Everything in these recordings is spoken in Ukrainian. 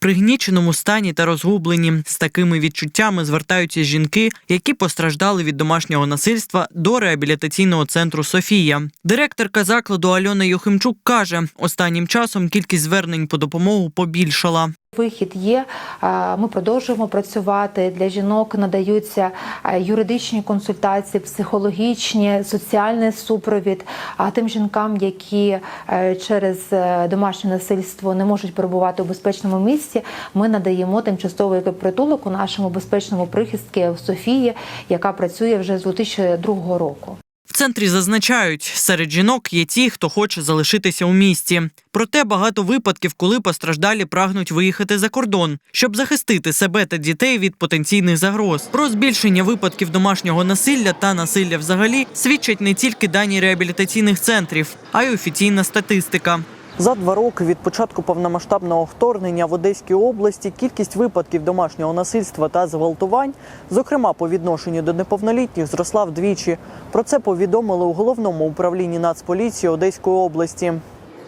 пригніченому стані та розгублені. З такими відчуттями звертаються жінки, які постраждали від домашнього насильства до реабілітаційного центру Софія. Директорка закладу Альона Юхимчук каже: останнім часом кількість звернень по допомогу побільшала. Вихід є. е, Ми продовжуємо працювати. Для жінок надаються е, юридичні консультації, психологічні, соціальний супровід. А тим жінкам, які е, через домашнє насильство не можуть перебувати у безпечному місці, ми надаємо тимчасовий притулок у нашому безпечному прихистці в Софії, яка працює вже з 2002 року. Центрі зазначають, серед жінок є ті, хто хоче залишитися у місті. Проте багато випадків, коли постраждалі прагнуть виїхати за кордон, щоб захистити себе та дітей від потенційних загроз. Про збільшення випадків домашнього насилля та насилля взагалі свідчать не тільки дані реабілітаційних центрів, а й офіційна статистика. За два роки від початку повномасштабного вторгнення в Одеській області кількість випадків домашнього насильства та зґвалтувань, зокрема по відношенню до неповнолітніх, зросла вдвічі. Про це повідомили у головному управлінні Нацполіції Одеської області.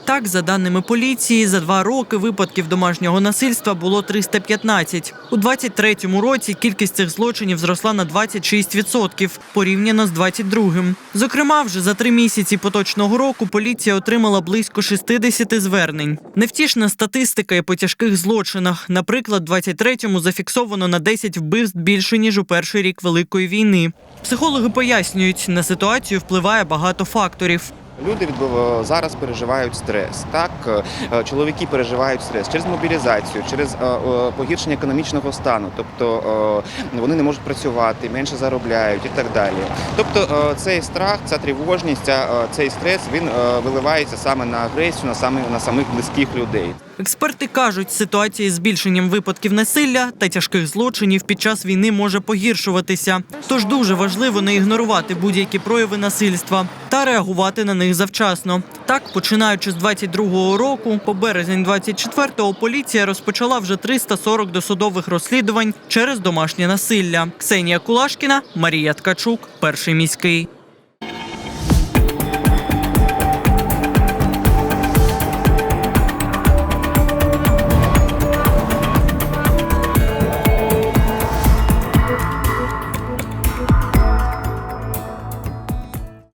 Так, за даними поліції, за два роки випадків домашнього насильства було 315. У 23-му році кількість цих злочинів зросла на 26% порівняно з 22-м. Зокрема, вже за три місяці поточного року поліція отримала близько 60 звернень. Невтішна статистика і по тяжких злочинах. Наприклад, 23-му зафіксовано на 10 вбивств більше ніж у перший рік великої війни. Психологи пояснюють, на ситуацію впливає багато факторів. Люди відбув- зараз переживають стрес. Так, Е, чоловіки переживають стрес через мобілізацію, через е, е, погіршення економічного стану. Тобто е, вони не можуть працювати, менше заробляють і так далі. Тобто е, цей страх, ця тривожність, е, цей стрес він е, виливається саме на агресію, на саме на самих близьких людей. Експерти кажуть, ситуація з збільшенням випадків насилля та тяжких злочинів під час війни може погіршуватися. Тож дуже важливо не ігнорувати будь-які прояви насильства та реагувати на них завчасно. Так, починаючи з 22-го року, по березень 24-го поліція розпочала вже 340 досудових розслідувань через домашнє насилля. Ксенія Кулашкіна, Марія Ткачук, перший міський.